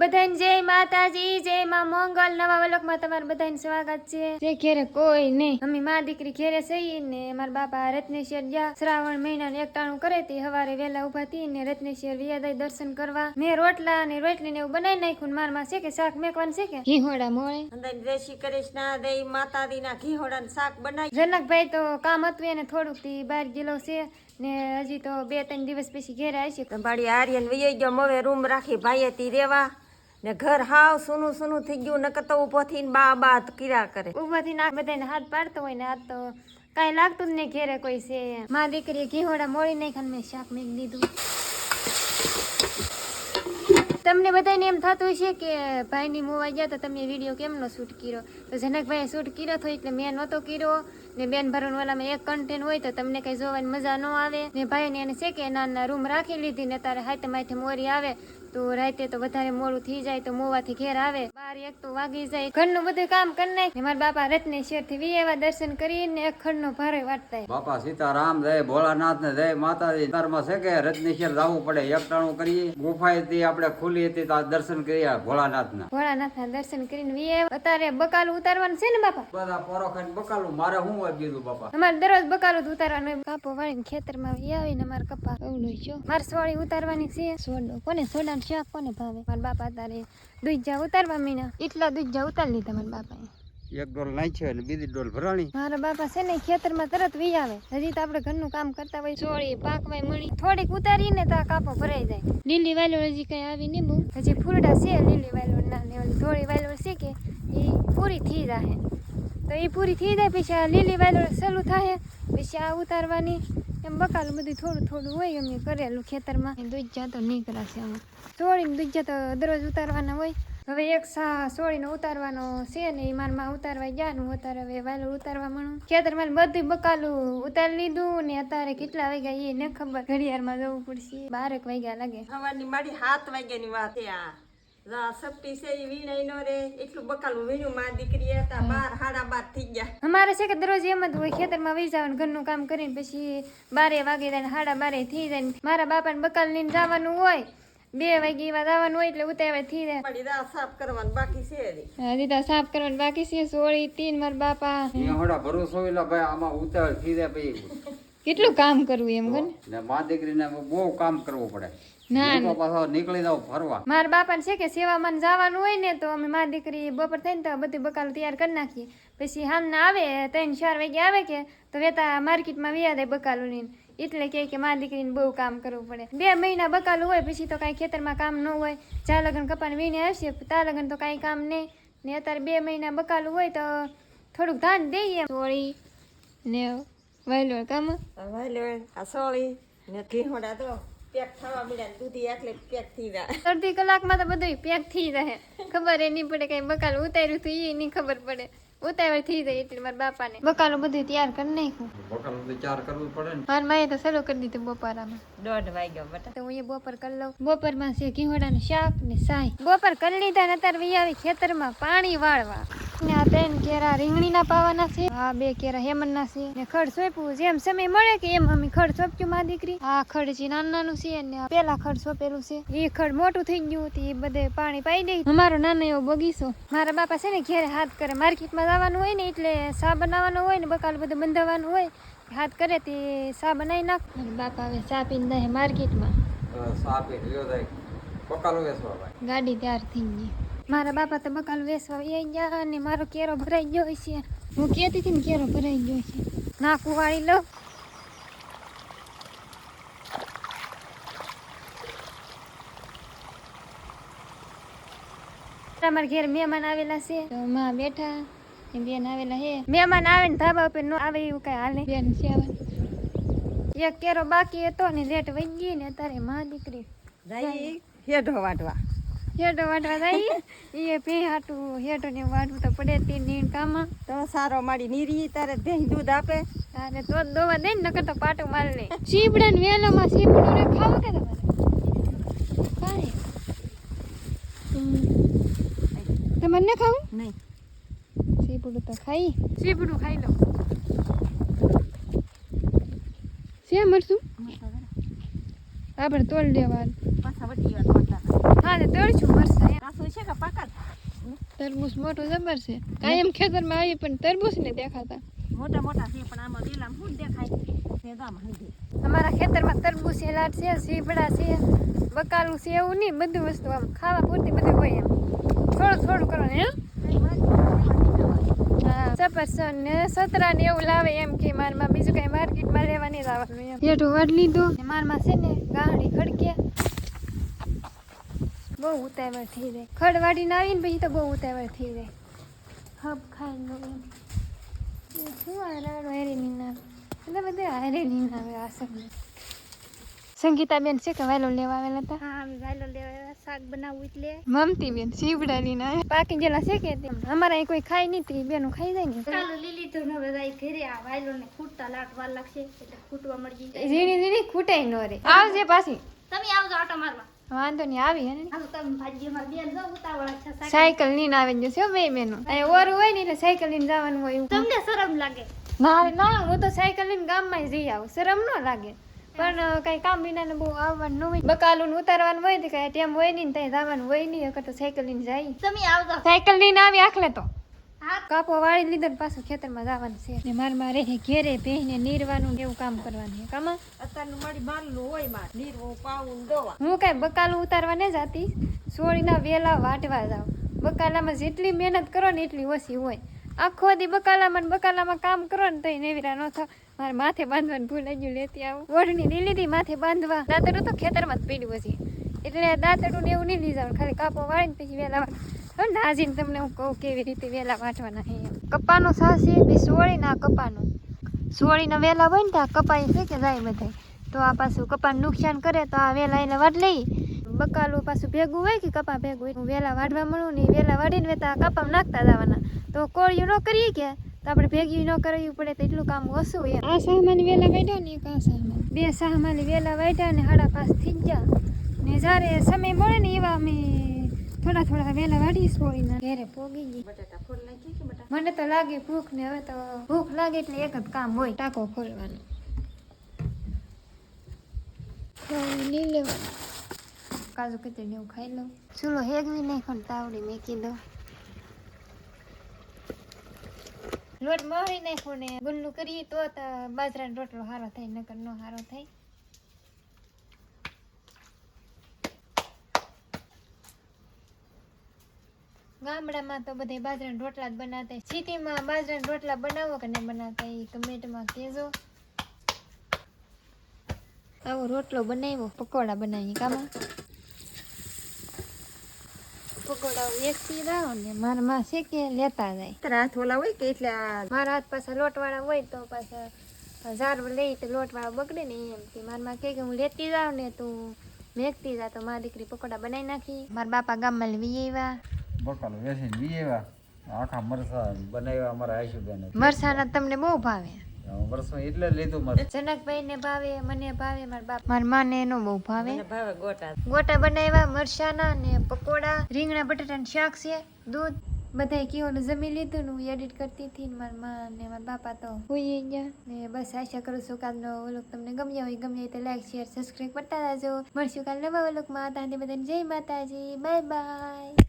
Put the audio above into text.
બધાને જય માતાજી જય માં મંગલ. નવા વલોકમાં તમારું બધાને સ્વાગત છે. જે ઘેરે કોઈ નહીં. અમે મા દીકરી ઘેરે સહી ને મારા બાપા રત્નેશ્વર ગયા. શ્રાવણ મહિના ને એકટાણું કરે તે હવારે વેલા ઊભા થી ને રત્નેશ્વર વિયાદાય દર્શન કરવા. મેં રોટલા ને રોટલી ને એવું બનાવી નાખ્યું માર મારમાં છે કે શાક મેકવાનું છે કે ઘીહોડા મોળે અંદર જય શ્રી કૃષ્ણ દઈ ઘીહોડા ને શાક બનાવી. જનકભાઈ તો કામ હતું એને થોડુંકથી બહાર ગયેલો છે ને હજી તો બે ત્રણ દિવસ પછી ઘેરે આવશે ભાડી આર્યન વૈયા ગયો હવે રૂમ રાખી ભાઈ હતી રેવા. ને ઘર હાવ સુનું સુનું થઈ ગયું, નકર તો ઊભો થઈને બા બા કિરા કરે. ઉભાથી ના બધાને હાથ પાડતો હોય ને આ તો કાંઈ લાગતું જ નહીં ઘેરે કોઈ છે મા દીકરીએ ઘીહોડા મોળી નાખ્યા મેં શાક મેં દીધું. તમને બધાને એમ થતું હશે કે ભાઈની મોવા ગયા તો તમે વીડિયો કેમનો શૂટ કર્યો? તો જનકભાઈએ શૂટ કર્યો હતો એટલે મેં નહોતો કર્યો. ને બેન ભરણ વાલામાં એક કન્ટેન્ટ હોય તો તમને કઈ જોવાની મજા ન આવે. ને ભાઈને એને છે કે નાના રૂમ રાખી લીધી ને તારે હાથે માથે મોરી આવે. તો રાતે તો વધારે મોડું થઈ જાય તો મોવાથી ઘેર આવે. બાર એક તો વાગી જાય. ઘરનું બધું કામ કરી નાખે મારા બાપા રત્ને શેરથી વિયેવા દર્શન કરીને એક ખંડનો ભારે વાટતા બાપા સીતારામ જય ભોળાનાથ ને જય માતાજી. તારમાં છે કે રજનીશ્વર જવું પડે એકટાણું કરીએ. ગુફા હતી આપણે ખુલી હતી તો દર્શન કર્યા ભોળાનાથ ના ભોળાનાથના દર્શન કરીને વી અત્યારે બકાલું ઉતારવાનું છે ને બાપા? બધા પોરો ખાઈને બકાલું. મારે શું હોય બીજું બાપા? અમારે દરરોજ બકાલું ઉતારવાનું હોય. કાપો વાળીને ખેતરમાં વી આવીને અમારે કપા. અવલો છો મારે સોળી ઉતારવાની છે. સોડો કોને સોડાનું શાક કોને ભાવે? મારા બાપા તારે દૂધજા ઉતારવા મીના. એટલા દૂધજા ઉતારી લીધા મારા બાપાએ. એક ડોલ નાખ્યો અને બીજી ડોલ ભરાણી. મારા બાપા છે ને ખેતરમાં તરત વી આવે. હજી તો આપણે ઘરનું કામ કરતા હોય ચોળી પાકવાય મળી થોડીક ઉતારીને તો કાપો ભરાઈ જાય. લીલી વાલોળ હજી કઈ આવી નહીં બહુ. હજી ફૂલડા છે લીલી વાલોળ ના ને ઓલી ધોળી વાલોળ છે કે એ પૂરી થઈ જાય તો એ પૂરી થઈ જાય પછી આ લીલી વાલોળ ચાલુ થાય પછી આ ઉતારવાની. એમ બકાલું બધું થોડું થોડું હોય અમે કરેલું ખેતરમાં. દૂધ તો નીકળાશે અમે સોળીને દૂધ તો દરરોજ ઉતારવાના હોય. હવે એક સા સોળીનો ઉતારવાનો છે ને એ મારમાં ઉતારવા ગયા ને અત્યારે હવે વાલું ઉતારવા મળું ખેતરમાં બધું બકાલું ઉતારી લીધું ને અત્યારે કેટલા વાગ્યા એ ને ખબર. ઘડિયાળમાં જવું પડશે. બારેક વાગ્યા લાગે. સવારની મારી હાથ વાગ્યાની વાત છે આ. અમારે છે કે દરરોજ એમ જ હોય ખેતરમાં વહી જવાનું ઘરનું કામ કરીને પછી બારે વાગે જાય ને બારે થઈ જાય મારા બાપાને બકાલ લઈને જવાનું હોય બે વાગે એવા જવાનું હોય એટલે ઉતાવળ થઈ જાય. સાફ કરવાનું બાકી છે હજી. તો સાફ કરવાનું બાકી છે સોળી તીન મારા બાપા. ભરોસો ભાઈ આમાં ઉતાવળ થઈ જાય પછી. કેટલું કામ કરવું એમ ગણ ને મા દીકરીને બહુ કામ કરવું પડે. ના, પાછો નીકળી જાવ ફરવા. મારા બાપાને છે કે સેવામાં જવાનું હોય ને તો અમે મારી દીકરી બપોર થઈને તો બધી બકાલ તૈયાર કરી નાખીએ. પછી હામના આવે ત્રણ ચાર વાગે આવે કે તો વેતા માર્કેટમાં વ્યા દે બકાલું લઈને એટલે કે મારી દીકરીને બહુ કામ કરવું પડે. બે મહિના બકાલું હોય પછી તો કાંઈ ખેતરમાં કામ ન હોય. ચા લગન કપાને વીણે આવશે તા લગન તો કાંઈ કામ નહીં ને અત્યારે બે મહિના બકાલું હોય તો થોડુંક ધાન દઈએ. સોળી ને વહેલો કામ? વાલો આ સોળી ને ઘીહોડા તો પેક થવા મળ્યા દૂધી એટલે પેક થઈ જાય. અડધી કલાકમાં તો બધું પેક થઈ જાય. ખબર એ નહીં પડે કઈ બકાલ ઉતાર્યું હતું એ નહીં ખબર પડે. ઉતાવળ થઈ જાય એટલે મારા બાપાને. બકાલો બધું તૈયાર કરી નાખ્યું. બકાલો બધું ચાર કરવું પડે ને. મારા માએ તો ચાલુ કરી દીધું બપોરામાં. દોઢ વાગ્યો બટા. તો હું બપોર કરી લઉં. બપોરમાં છે ઘીહોડાનું શાક ને સાય બપોર કરી લીધા ને અત્યારે વહી આવી ખેતરમાં પાણી વાળવા. ને આ ત્રણ કેરા રીંગણીના પાવાના છે. આ બે કેરા હેમનના છે. ને ખડ સોંપ્યું. જેમ સમય મળે કે એમ અમે ખડ સોંપ્યું માં દીકરી. આ ખડ જે નાનું નાનું છે ને પેલા ખડ સોંપેલું છે. એ ખડ મોટું થઈ ગયું હતું એ બધે પાણી પાઈ દઈ. અમારો નાનો એવો બગીચો. મારા બાપા છે ને ઘેરે હાથ કરે માર્કેટમાં જવાનું હોય ને એટલે સા બનાવવાનો હોય ને બકાલ બધું બંધાવવાનું હોય હાથ કરે તે સા બનાવી નાખ. બાપા હવે ચા પીને દે માર્કેટમાં. સાપી લ્યો જાય બકાલું વેચવા ભાઈ. ગાડી તૈયાર થઈ ગઈ. મારા બાપા તો બકાલ વેસવા એ ગયા અને મારો કેરો ભરાઈ ગયો છે. હું કહેતી હતી ને કેરો ભરાઈ ગયો છે. ના કુવાળી લો. અમારા ઘેર મહેમાન આવેલા છે. તો માં બેઠા. બેન આવેલા હે. મહેમાન આવે ને ધાબા ઉપર ન આવે એવું કઈ હાલે. બેન છે એક કેરો બાકી હતો ને લેટ વહી ગઈ ને તારે માં દીકરી. જાય. હેઠો વાટવા હેડો વાટવા જાય. એ ભે હાટું હેડો ને વાટવું તો પડે તે નીણ કામાં તો સારો મારી નીરી તારે દહીં દૂધ આપે. તારે તો જ દોવા દે ને નકર તો પાટું માર લે. સીપડા ને વેલામાં સીપડું ને ખાવા કે તમારે? કાંઈ? તમારે ન ખાવું? નહીં. સીપડું તો ખાઈ. સીપડું ખાઈ લો. છે મરશું આપણે તોડ દેવાનું. પાછા વટી વાત હા તો છે કે પાકા? તરબૂચ મોટું જબર છે. કાયમ ખેતરમાં આવી પણ તરબૂચ ને દેખાતા. મોટા મોટા છે પણ આમાં વેલામાં શું દેખાય. અમારા ખેતરમાં તરબૂચ છે લાટ છે સીપડા છે બકાલું છે એવું નહીં. બધું વસ્તુ આમ ખાવા પૂરતી બધું હોય એમ. થોડું થોડું કરવાનું હે? હા સફરજન ને સતરા ને એવું લાવે એમ કે મારમાં બીજું કઈ માર્કેટમાં લેવા નહીં લાવવાનું એમ હેઠું વાટ લીધું. મારમાં છે ને ગાંડી ખડકે. બહુ ઉતાવળ થઈ જાય. ખડ વાડીને આવીને પછી તો બહુ ઉતાવળ થઈ જાય. હબ ખાઈ લો શું આ રાડો એટલે બધા હેરીની નામ આ સગને. સંગીતાબેન છે કે વાયલો લેવા આવેલા હતા? હા અમે વાયલો લેવા શાક બનાવવું એટલે. મમતી બેન શીવડાની ના પાકી ગયેલા છે કે તેમ અમારા અહીં કોઈ ખાઈ નહીં તે બેનું ખાઈ જાય ને. ચાલો લીલી તો ને બધા ઘરે આ વાયલો ને ખૂટતા લાટવા લાગશે એટલે ખૂટવા મળી જાય ઝીણી ઝીણી ખૂટાય નો રે. આવજે પાછી. તમે આવજો આટો મારવા. વાંધો નહીં આવી હે ને. હાલો તમે ભાજી માં બેન જો છે સાયકલ. લઈને આવે જશે બે બેનું. અહીં ઓરું હોય ને એટલે સાયકલ લઈને જવાનું હોય તમને શરમ લાગે? ના ના હું તો સાયકલ લઈને ગામમાં જઈ આવું. શરમ ન લાગે. પણ કઈ કામ વિના બહુ આવવાનું હોય. બકાલું ને ઉતારવાનું હોય તો કઈ ટેમ હોય નહીં ત્યાં જવાનું હોય નહીં અગર તો સાયકલ લઈને જાય. તમે આવજો. સાયકલ લઈને આવી આખલે તો. હા. કાપો વાળી લીધો ને પાછું ખેતરમાં જવાનું છે. ને માર મારે ઘેરે પહેને નીરવાનું એવું કામ કરવાનું છે કામાં અત્યારનું મારી માલનું હોય માર. નીરવું પાવું દોવા. હું કઈ બકાલું ઉતારવા ને જાતી. સોળીના વેલા વાટવા જાવ બકાલામાં જેટલી મહેનત કરો ને એટલી ઓછી હોય. આખો દી બકાલામાં બકાલામાં કામ કરો ને તોય નેવીરા ન થાવ. મારે માથે બાંધવાનું ભૂલાઈ ગયું લેતી આવું. ઓઢણી નહીં લીધી માથે બાંધવા. દાંતડું તો ખેતરમાં જ પીડ્યું હશે. એટલે દાંતડું ને એવું નહીં જવાનું. ખાલી કાપો વાળીને પછી વેલા વાળ નાજીને તમને હું કહું કેવી રીતે વેલા વાટવાના છે કપાનો સાસ પછી સોળીના કપાનો. સોળીના વેલા હોય ને તો આ કપાઈ છે કે જાય બધા તો આ પાછું કપાને નુકસાન કરે તો આ વેલા એને વાટ લઈ. બકાલું પાછું ભેગું હોય કે કપા ભેગું હોય. વેલા વાઢવા મળું ને વેલા વાઢીને વેતા કપામાં નાખતા જવાના. તો કોળિયું ન કરીએ કે? તો આપણે ભેગી ન કરવી પડે તો એટલું કામ ઓછું હોય આ સાહમાની વેલા વાઢ્યા ને એક આ સાહમાન બે સાહમાની વેલા વાઢ્યા ને સાડા પાંચ થઈ ગયા. ને જ્યારે સમય મળે ને એવા અમે થોડા થોડા વેલા વાઢી છોડીને ઘેરે પોગી ગઈ. બટાટા ફોલ નાખી કે બટાટા? મને તો લાગે ભૂખ ને હવે તો ભૂખ લાગે એટલે એક જ કામ હોય. ટાંકો ખોલવાનો. ખોલી લેવાનું. કાજુ કતરી ને એવું ખાઈ લઉં. ચૂલો હેગવી નહીં પણ તાવડી મેકી દઉં લોટ મળી નાખો ને ગુલ્લું કરીએ તો બાજરાનો રોટલો સારો થાય, નકર નો સારો થાય. ગામડામાં તો બધે બાજરાના રોટલા જ બનાવતા સિટીમાં બાજરાના રોટલા બનાવો કે નહીં બનાવતા એ કમેન્ટમાં કહેજો. આવો રોટલો બનાવ્યો, પકોડા બનાવી કામાં. પકોડા વેચી દાવ ને મારા માં છે કે લેતા જાય. તારા હાથ ઓલા હોય કે એટલે મારા હાથ પાછા લોટવાળા હોય તો પાછા ઝાર લઈ તો લોટવાળા બગડે ને એમ કે મારા માં કે હું લેતી જાઉં ને તું મેકતી જા તો મારી દીકરી પકોડા બનાવી નાખી. મારા બાપા ગામમાં લઈ આવ્યા બકાલું વેસીને વી આવ્યા આખા મરસા બનાવ્યા અમારા આયુષબેન મરસાના તમને બહુ ભાવે. વર્ષો એટલે લીધું મરસા જનકભાઈ ને ભાવે મને ભાવે મારા બાપ મારા માને એનો બહુ ભાવે. ભાવે ગોટા. ગોટા બનાવ્યા મરસાના ને પકોડા રીંગણા બટાટા શાક છે દૂધ. બધાય કીઓનું જમી લીધું ને હું એડિટ કરતી હતી મારા મા ને મારા બાપા તો હોઈ ગયા. ને બસ આશા કરું છું કે આજનો તમને ગમ્યા હોય ગમે તો લાઈક શેર સબસ્ક્રાઈબ કરતા રહેજો. મળશું કાલ નવા વ્લોગમાં ત્યાં બધાને જય માતાજી. Bye bye